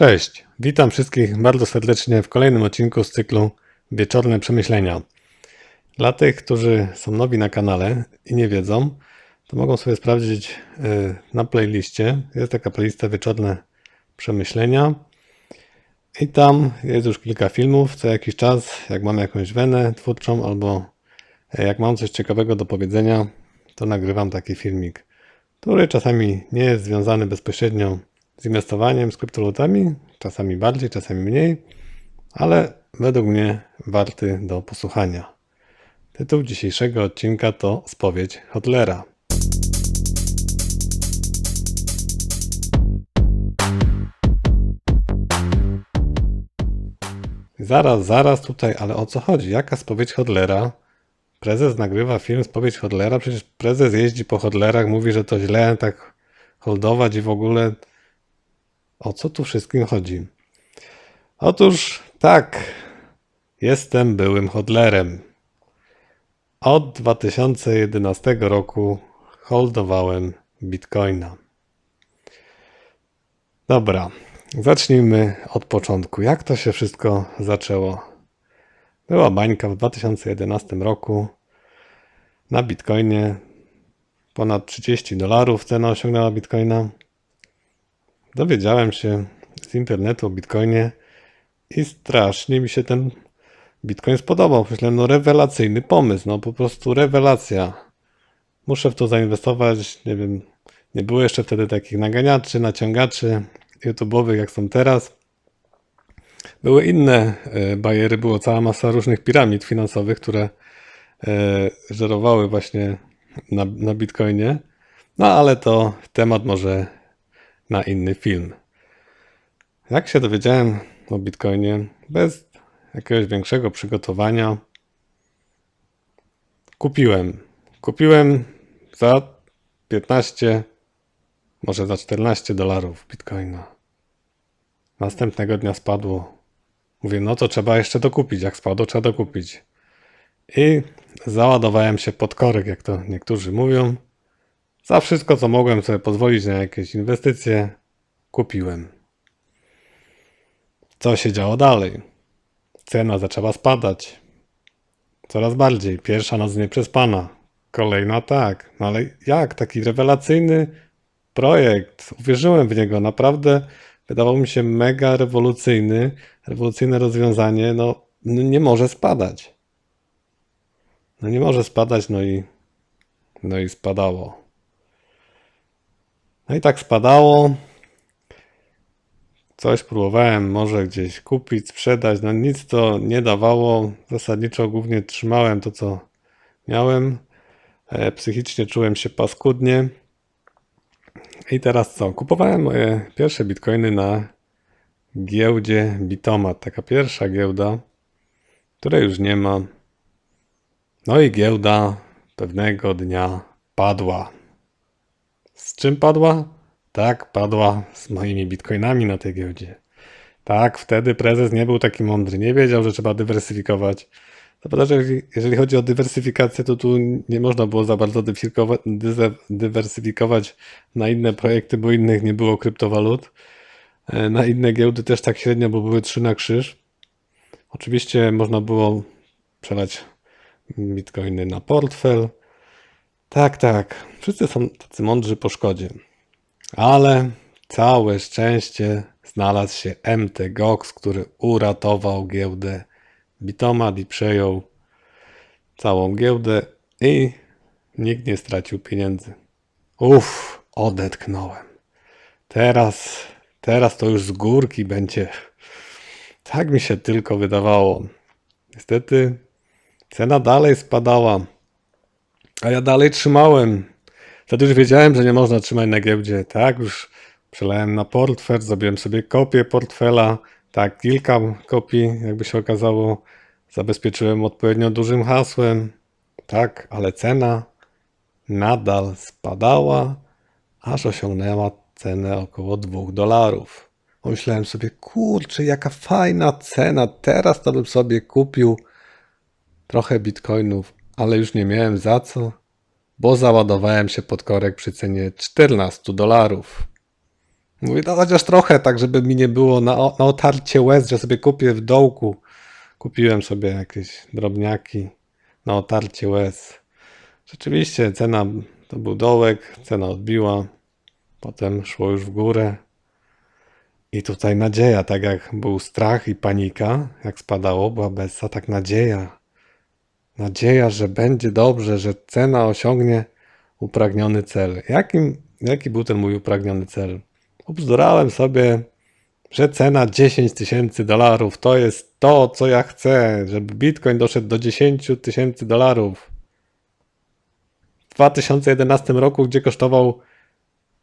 Cześć, witam wszystkich bardzo serdecznie w kolejnym odcinku z cyklu Wieczorne Przemyślenia. Dla tych, którzy są nowi na kanale i nie wiedzą, to mogą sobie sprawdzić y, na playliście. Jest taka playlista Wieczorne Przemyślenia. I tam jest już kilka filmów. Co jakiś czas, jak mam jakąś wenę twórczą albo e, jak mam coś ciekawego do powiedzenia, to nagrywam taki filmik, który czasami nie jest związany bezpośrednio z inwestowaniem, z kryptowalutami, czasami bardziej, czasami mniej, ale według mnie warty do posłuchania. Tytuł dzisiejszego odcinka to Spowiedź Hodlera. Zaraz, zaraz tutaj, ale o co chodzi? Jaka spowiedź Hodlera? Prezes nagrywa film Spowiedź Hodlera, przecież prezes jeździ po Hodlerach, mówi, że to źle tak holdować i w ogóle o co tu wszystkim chodzi? Otóż tak, jestem byłym hodlerem. Od 2011 roku holdowałem bitcoina. Dobra, zacznijmy od początku. Jak to się wszystko zaczęło? Była bańka w 2011 roku. Na bitcoinie ponad 30 dolarów cena osiągnęła bitcoina. Dowiedziałem się z internetu o bitcoinie i strasznie mi się ten bitcoin spodobał. Myślałem, no rewelacyjny pomysł, no po prostu rewelacja. Muszę w to zainwestować, nie wiem, nie było jeszcze wtedy takich naganiaczy, naciągaczy YouTube'owych jak są teraz. Były inne e, bariery, było cała masa różnych piramid finansowych, które e, żerowały właśnie na, na bitcoinie. No ale to temat może na inny film. Jak się dowiedziałem o Bitcoinie, bez jakiegoś większego przygotowania, kupiłem. Kupiłem za 15, może za 14 dolarów Bitcoina. Następnego dnia spadło. Mówię, no to trzeba jeszcze dokupić. Jak spadło, trzeba dokupić. I załadowałem się pod korek, jak to niektórzy mówią. Za wszystko, co mogłem sobie pozwolić na jakieś inwestycje, kupiłem. Co się działo dalej? Cena zaczęła spadać. Coraz bardziej. Pierwsza noc nieprzespana. Kolejna tak. No ale jak? Taki rewelacyjny projekt. Uwierzyłem w niego. Naprawdę wydawał mi się mega rewolucyjny. Rewolucyjne rozwiązanie. No, no nie może spadać. No nie może spadać, no i, no i spadało. No i tak spadało. Coś próbowałem może gdzieś kupić, sprzedać, no nic to nie dawało. Zasadniczo głównie trzymałem to, co miałem. E, Psychicznie czułem się paskudnie. I teraz co? Kupowałem moje pierwsze bitcoiny na giełdzie Bitomat. Taka pierwsza giełda, której już nie ma. No i giełda pewnego dnia padła. Z czym padła? Tak, padła z moimi bitcoinami na tej giełdzie. Tak, wtedy prezes nie był taki mądry, nie wiedział, że trzeba dywersyfikować. Zapyta, że jeżeli- chodzi o dywersyfikację, to tu nie można było za bardzo dywersyfikować na inne projekty, bo innych nie było kryptowalut. E, Na inne giełdy też tak średnio, bo były trzy na krzyż. Oczywiście można było przelać bitcoiny na portfel. Tak, tak. Wszyscy są tacy mądrzy po szkodzie. Ale całe szczęście znalazł się MT Gox, który uratował giełdę Bitomat i przejął całą giełdę i nikt nie stracił pieniędzy. Uff, odetchnąłem. Teraz, teraz to już z górki będzie. Tak mi się tylko wydawało. Niestety cena dalej spadała, a ja dalej trzymałem. Wtedy już wiedziałem, że nie można trzymać na giełdzie. Tak, już przelałem na portfel, zrobiłem sobie kopię portfela. Tak, kilka kopii, jakby się okazało, zabezpieczyłem odpowiednio dużym hasłem. Tak, ale cena nadal spadała, aż osiągnęła cenę około 2 dolarów. Pomyślałem sobie, kurczę, jaka fajna cena, teraz to bym sobie kupił trochę bitcoinów, ale już nie miałem za co, bo załadowałem się pod korek przy cenie 14 dolarów. Mówię, no chociaż trochę, tak żeby mi nie było na, na otarcie łez, że sobie kupię w dołku. Kupiłem sobie jakieś drobniaki na otarcie łez. Rzeczywiście cena to był dołek, cena odbiła, potem szło już w górę. I tutaj nadzieja, tak jak był strach i panika, jak spadało, była Bessa, tak nadzieja. Nadzieja, że będzie dobrze, że cena osiągnie upragniony cel. Jakim, jaki był ten mój upragniony cel? Obzdurałem sobie, że cena 10 tysięcy dolarów to jest to, co ja chcę, żeby Bitcoin doszedł do 10 tysięcy dolarów. W 2011 roku, gdzie kosztował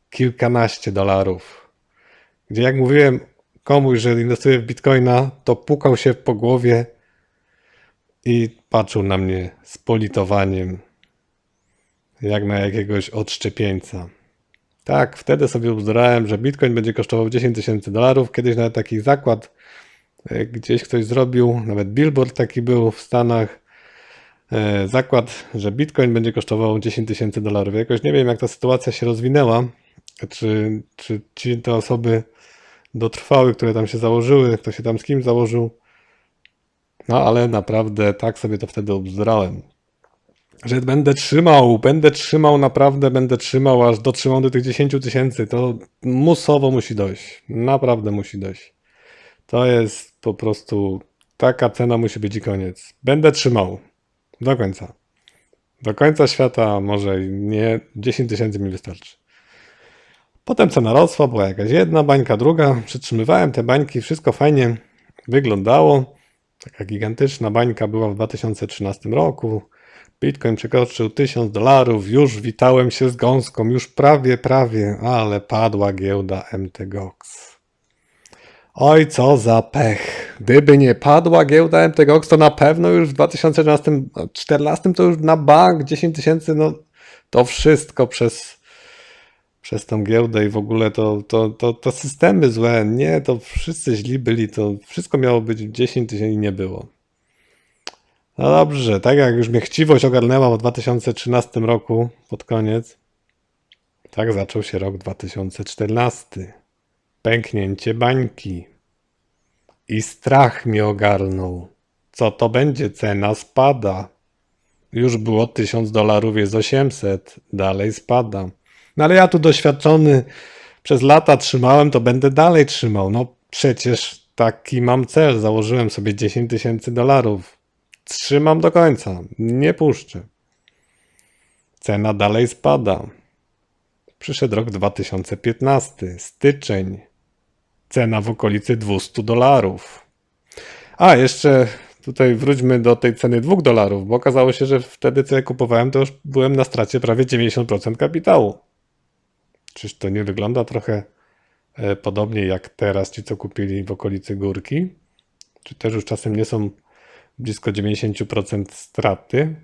kilkanaście dolarów. Gdzie jak mówiłem komuś, że inwestuję w Bitcoina, to pukał się po głowie i patrzył na mnie z politowaniem, jak na jakiegoś odszczepieńca. Tak, wtedy sobie ubzdurałem, że Bitcoin będzie kosztował 10 tysięcy dolarów. Kiedyś nawet taki zakład e, gdzieś ktoś zrobił, nawet billboard taki był w Stanach. E, Zakład, że Bitcoin będzie kosztował 10 tysięcy dolarów. Jakoś nie wiem, jak ta sytuacja się rozwinęła. Czy, czy ci te osoby dotrwały, które tam się założyły, kto się tam z kim założył. No ale naprawdę tak sobie to wtedy obzdurałem. Że będę trzymał, będę trzymał, naprawdę będę trzymał, aż dotrzymam do tych 10 tysięcy. To musowo musi dojść. Naprawdę musi dojść. To jest po prostu taka cena musi być i koniec. Będę trzymał. Do końca. Do końca świata może nie 10 tysięcy mi wystarczy. Potem cena rosła, była jakaś jedna bańka, druga. Przytrzymywałem te bańki, wszystko fajnie wyglądało. Taka gigantyczna bańka była w 2013 roku. Bitcoin przekroczył 1000 dolarów. Już witałem się z gąską, już prawie, prawie, ale padła giełda MTGOX. Oj, co za pech. Gdyby nie padła giełda MTGOX, to na pewno już w 2014 to już na bank 10 tysięcy, no to wszystko przez, przez tą giełdę i w ogóle to, to, to, to systemy złe. Nie, to wszyscy źli byli, to wszystko miało być 10 tysięcy i nie było. No dobrze, tak jak już mnie chciwość ogarnęła w 2013 roku pod koniec, tak zaczął się rok 2014. Pęknięcie bańki. I strach mnie ogarnął. Co to będzie? Cena spada. Już było 1000 dolarów, jest 800. Dalej spada. No ale ja tu doświadczony przez lata trzymałem, to będę dalej trzymał. No przecież taki mam cel. Założyłem sobie 10 tysięcy dolarów. Trzymam do końca. Nie puszczę. Cena dalej spada. Przyszedł rok 2015, styczeń. Cena w okolicy 200 dolarów. A, jeszcze tutaj wróćmy do tej ceny 2 dolarów, bo okazało się, że wtedy co ja kupowałem, to już byłem na stracie prawie 90% kapitału. Czyż to nie wygląda trochę e, podobnie jak teraz ci, co kupili w okolicy górki? Czy też już czasem nie są blisko 90% straty?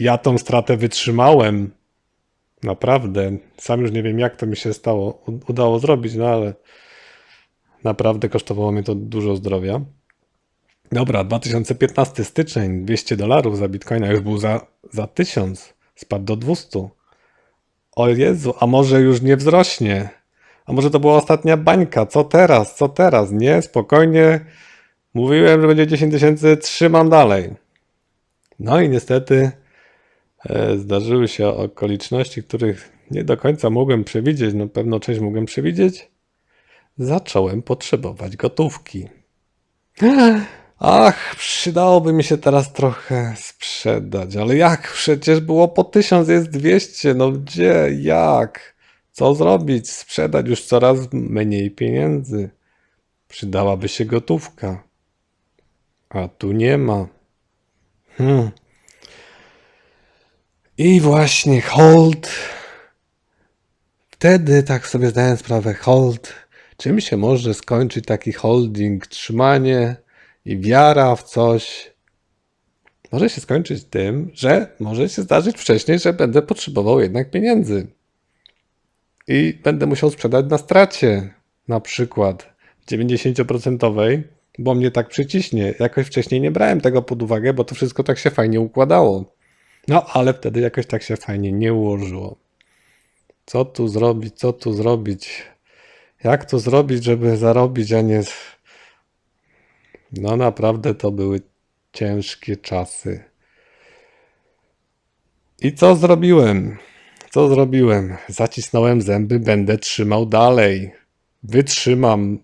Ja tą stratę wytrzymałem. Naprawdę. Sam już nie wiem, jak to mi się stało, udało zrobić, no ale naprawdę kosztowało mnie to dużo zdrowia. Dobra, 2015 styczeń, 200 dolarów za bitcoina już był za, za 1000, spadł do 200. O Jezu, a może już nie wzrośnie? A może to była ostatnia bańka? Co teraz? Co teraz? Nie, spokojnie. Mówiłem, że będzie 10 tysięcy, trzymam dalej. No i niestety e, zdarzyły się okoliczności, których nie do końca mogłem przewidzieć. No pewno część mogłem przewidzieć. Zacząłem potrzebować gotówki. Ach, przydałoby mi się teraz trochę sprzedać, ale jak? Przecież było po 1000, jest 200. No gdzie? Jak? Co zrobić? Sprzedać już coraz mniej pieniędzy. Przydałaby się gotówka. A tu nie ma. Hmm. I właśnie hold. Wtedy tak sobie zdałem sprawę, hold. Czym się może skończyć taki holding, trzymanie i wiara w coś? Może się skończyć tym, że może się zdarzyć wcześniej, że będę potrzebował jednak pieniędzy. I będę musiał sprzedać na stracie, na przykład 90%, bo mnie tak przyciśnie. Jakoś wcześniej nie brałem tego pod uwagę, bo to wszystko tak się fajnie układało. No, ale wtedy jakoś tak się fajnie nie ułożyło. Co tu zrobić, co tu zrobić? Jak to zrobić, żeby zarobić, a nie. No naprawdę to były ciężkie czasy. I co zrobiłem? Co zrobiłem? Zacisnąłem zęby, będę trzymał dalej. Wytrzymam.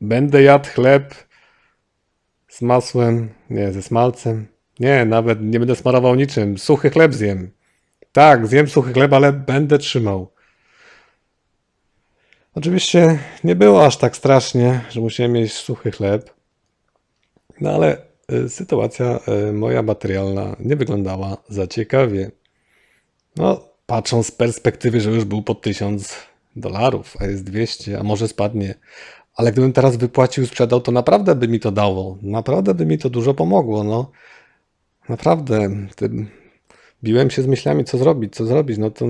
Będę jadł chleb z masłem, nie, ze smalcem. Nie, nawet nie będę smarował niczym. Suchy chleb zjem. Tak, zjem suchy chleb, ale będę trzymał. Oczywiście nie było aż tak strasznie, że musiałem jeść suchy chleb. No ale y, sytuacja y, moja materialna nie wyglądała za ciekawie. No, patrząc z perspektywy, że już był po 1000 dolarów, a jest 200, a może spadnie. Ale gdybym teraz wypłacił, sprzedał, to naprawdę by mi to dało. Naprawdę by mi to dużo pomogło. No, naprawdę. Biłem się z myślami, co zrobić, co zrobić. No to,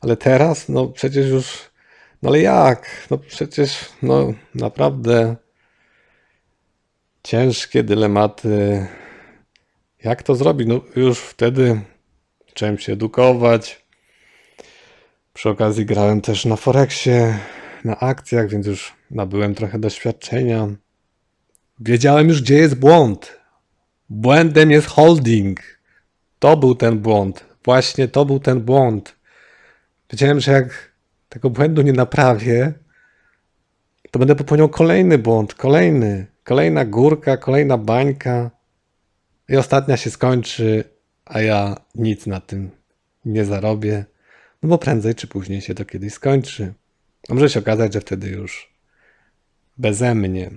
ale teraz, no przecież już, no ale jak? No przecież, no naprawdę ciężkie dylematy. Jak to zrobić? No już wtedy zacząłem się edukować. Przy okazji grałem też na Forexie, na akcjach, więc już nabyłem trochę doświadczenia. Wiedziałem już, gdzie jest błąd. Błędem jest holding. To był ten błąd. Właśnie to był ten błąd. Wiedziałem, że jak tego błędu nie naprawię, to będę popełniał kolejny błąd, kolejny, kolejna górka, kolejna bańka i ostatnia się skończy, a ja nic na tym nie zarobię, no bo prędzej czy później się to kiedyś skończy. A może się okazać, że wtedy już beze mnie.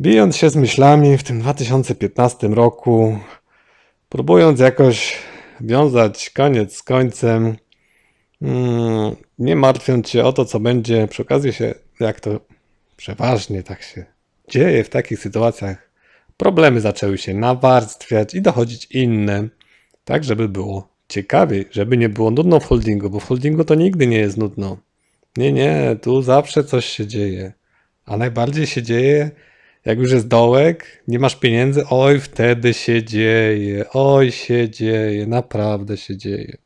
Bijąc się z myślami w tym 2015 roku, próbując jakoś wiązać koniec z końcem, mm, nie martwiąc się o to, co będzie, przy okazji się, jak to przeważnie tak się dzieje w takich sytuacjach, problemy zaczęły się nawarstwiać i dochodzić inne, tak żeby było ciekawiej, żeby nie było nudno w holdingu, bo w holdingu to nigdy nie jest nudno. Nie, nie, tu zawsze coś się dzieje. A najbardziej się dzieje, jak już jest dołek, nie masz pieniędzy, oj, wtedy się dzieje, oj, się dzieje, naprawdę się dzieje.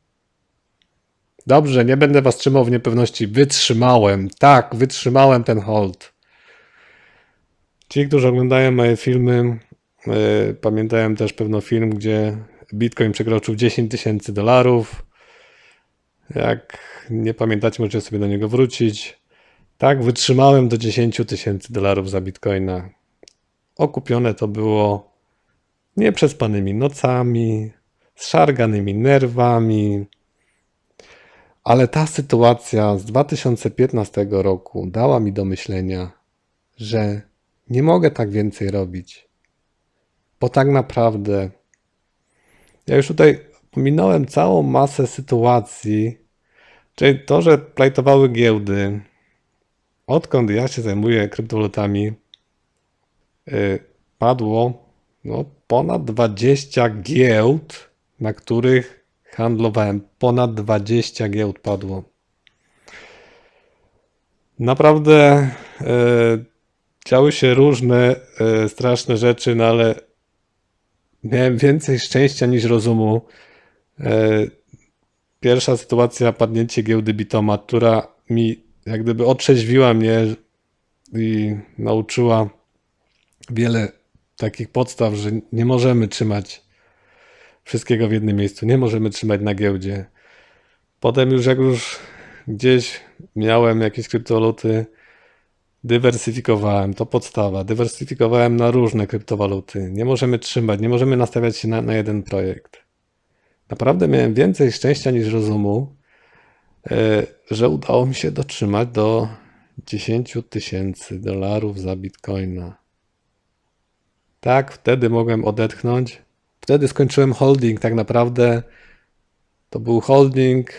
Dobrze, nie będę was trzymał w niepewności. Wytrzymałem, tak, wytrzymałem ten hold. Ci, którzy oglądają moje filmy, yy, pamiętają też pewno film, gdzie Bitcoin przekroczył 10 tysięcy dolarów. Jak nie pamiętacie, możecie sobie do niego wrócić. Tak, wytrzymałem do 10 tysięcy dolarów za Bitcoina. Okupione to było nieprzespanymi nocami, szarganymi nerwami. Ale ta sytuacja z 2015 roku dała mi do myślenia, że nie mogę tak więcej robić. Bo tak naprawdę ja już tutaj pominąłem całą masę sytuacji, czyli to, że plajtowały giełdy. Odkąd ja się zajmuję kryptowalutami, yy, padło no, ponad 20 giełd, na których handlowałem. Ponad 20 giełd padło. Naprawdę yy, działy się różne yy, straszne rzeczy, no ale Miałem więcej szczęścia niż rozumu. E, pierwsza sytuacja, padnięcie giełdy Bitoma, która mi jak gdyby otrzeźwiła mnie i nauczyła wiele takich podstaw, że nie możemy trzymać wszystkiego w jednym miejscu, nie możemy trzymać na giełdzie. Potem już jak już gdzieś miałem jakieś kryptowaluty, Dywersyfikowałem, to podstawa. Dywersyfikowałem na różne kryptowaluty. Nie możemy trzymać, nie możemy nastawiać się na, na jeden projekt. Naprawdę miałem więcej szczęścia niż rozumu, e, że udało mi się dotrzymać do 10 tysięcy dolarów za bitcoina. Tak, wtedy mogłem odetchnąć. Wtedy skończyłem holding. Tak naprawdę to był holding,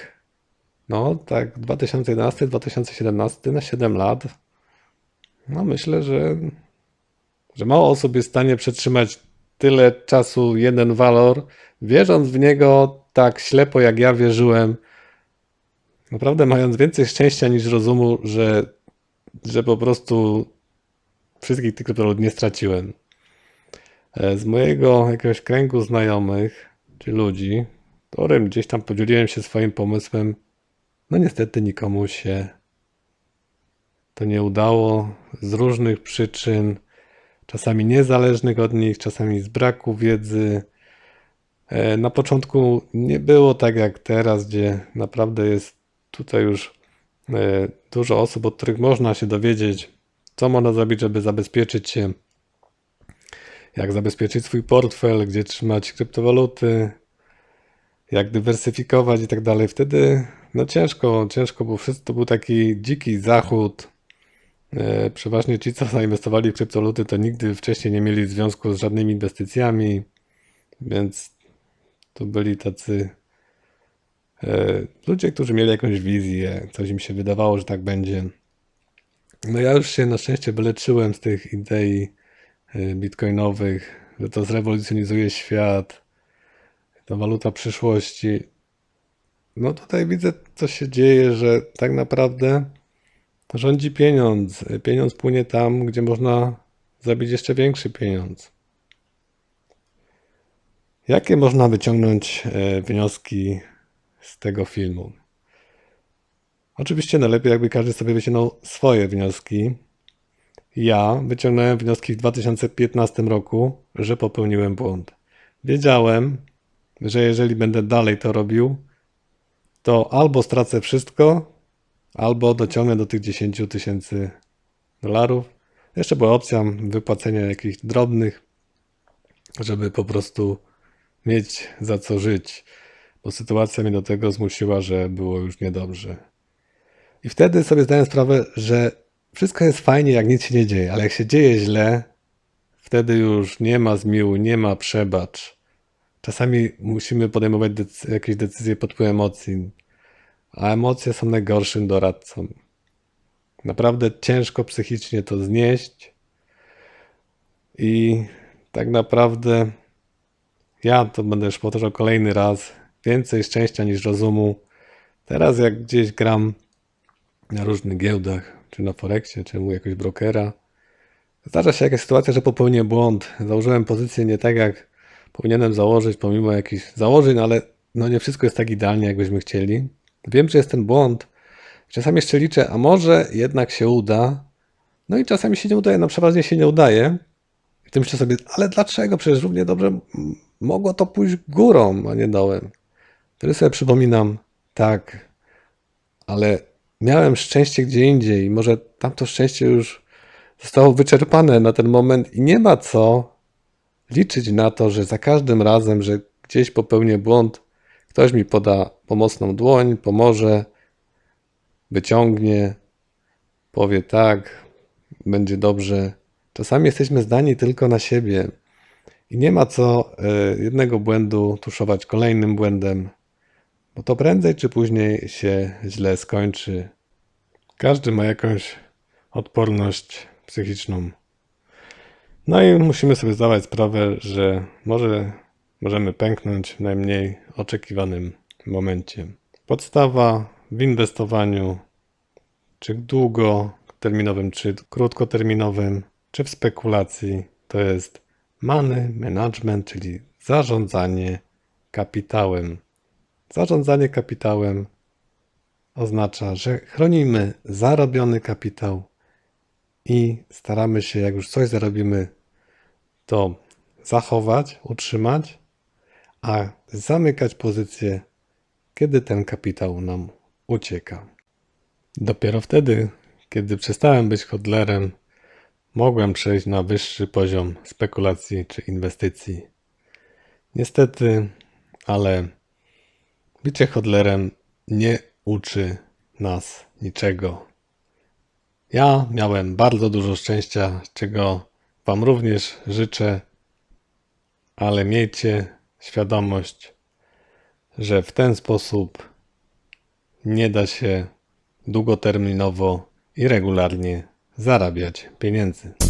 no tak, 2011-2017 na 7 lat. No myślę, że, że mało osób jest w stanie przetrzymać tyle czasu jeden walor, wierząc w niego tak ślepo, jak ja wierzyłem. Naprawdę mając więcej szczęścia niż rozumu, że, że po prostu wszystkich tych kryptowalut nie straciłem. E, z mojego jakiegoś kręgu znajomych, czy ludzi, którym gdzieś tam podzieliłem się swoim pomysłem, no niestety nikomu się to nie udało z różnych przyczyn, czasami niezależnych od nich, czasami z braku wiedzy. E, Na początku nie było tak jak teraz, gdzie naprawdę jest tutaj już e, dużo osób, od których można się dowiedzieć, co można zrobić, żeby zabezpieczyć się, jak zabezpieczyć swój portfel, gdzie trzymać kryptowaluty, jak dywersyfikować i tak dalej. Wtedy no ciężko, ciężko, bo wszystko to był taki dziki zachód. E, Przeważnie ci, co zainwestowali w kryptowaluty, to nigdy wcześniej nie mieli związku z żadnymi inwestycjami, więc to byli tacy e, ludzie, którzy mieli jakąś wizję, coś im się wydawało, że tak będzie. No ja już się na szczęście wyleczyłem z tych idei e, bitcoinowych, że to zrewolucjonizuje świat, to waluta przyszłości. No tutaj widzę, co się dzieje, że tak naprawdę rządzi pieniądz. Pieniądz płynie tam, gdzie można zabić jeszcze większy pieniądz. Jakie można wyciągnąć e, wnioski z tego filmu? Oczywiście najlepiej, jakby każdy sobie wyciągnął swoje wnioski. Ja wyciągnąłem wnioski w 2015 roku, że popełniłem błąd. Wiedziałem, że jeżeli będę dalej to robił, to albo stracę wszystko, albo dociągnę do tych 10 tysięcy dolarów. Jeszcze była opcja wypłacenia jakichś drobnych, żeby po prostu mieć za co żyć, bo sytuacja mnie do tego zmusiła, że było już niedobrze. I wtedy sobie zdałem sprawę, że wszystko jest fajnie, jak nic się nie dzieje, ale jak się dzieje źle, wtedy już nie ma zmiłu, nie ma przebacz. Czasami musimy podejmować decy- jakieś decyzje pod wpływem emocji, a emocje są najgorszym doradcą. Naprawdę ciężko psychicznie to znieść i tak naprawdę ja to będę już powtarzał kolejny raz. Więcej szczęścia niż rozumu. Teraz jak gdzieś gram na różnych giełdach, czy na Forexie, czy u jakiegoś brokera, zdarza się jakaś sytuacja, że popełnię błąd. Założyłem pozycję nie tak, jak powinienem założyć, pomimo jakichś założeń, ale no nie wszystko jest tak idealnie, jakbyśmy chcieli. Wiem, że jest ten błąd. Czasami jeszcze liczę, a może jednak się uda. No i czasami się nie udaje, no przeważnie się nie udaje. I ty myślę sobie, ale dlaczego? Przecież równie dobrze mogło to pójść górą, a nie dołem. Wtedy sobie przypominam, tak, ale miałem szczęście gdzie indziej może tamto szczęście już zostało wyczerpane na ten moment i nie ma co liczyć na to, że za każdym razem, że gdzieś popełnię błąd, ktoś mi poda pomocną dłoń, pomoże, wyciągnie, powie tak, będzie dobrze. Czasami jesteśmy zdani tylko na siebie i nie ma co e, jednego błędu tuszować kolejnym błędem, bo to prędzej czy później się źle skończy. Każdy ma jakąś odporność psychiczną. No i musimy sobie zdawać sprawę, że może możemy pęknąć najmniej oczekiwanym momencie. Podstawa w inwestowaniu, czy długoterminowym, czy krótkoterminowym, czy w spekulacji, to jest money management, czyli zarządzanie kapitałem. Zarządzanie kapitałem oznacza, że chronimy zarobiony kapitał i staramy się, jak już coś zarobimy, to zachować, utrzymać, a zamykać pozycję, kiedy ten kapitał nam ucieka. Dopiero wtedy, kiedy przestałem być hodlerem, mogłem przejść na wyższy poziom spekulacji czy inwestycji. Niestety, ale bycie hodlerem nie uczy nas niczego. Ja miałem bardzo dużo szczęścia, czego Wam również życzę, ale miejcie świadomość, że w ten sposób nie da się długoterminowo i regularnie zarabiać pieniędzy.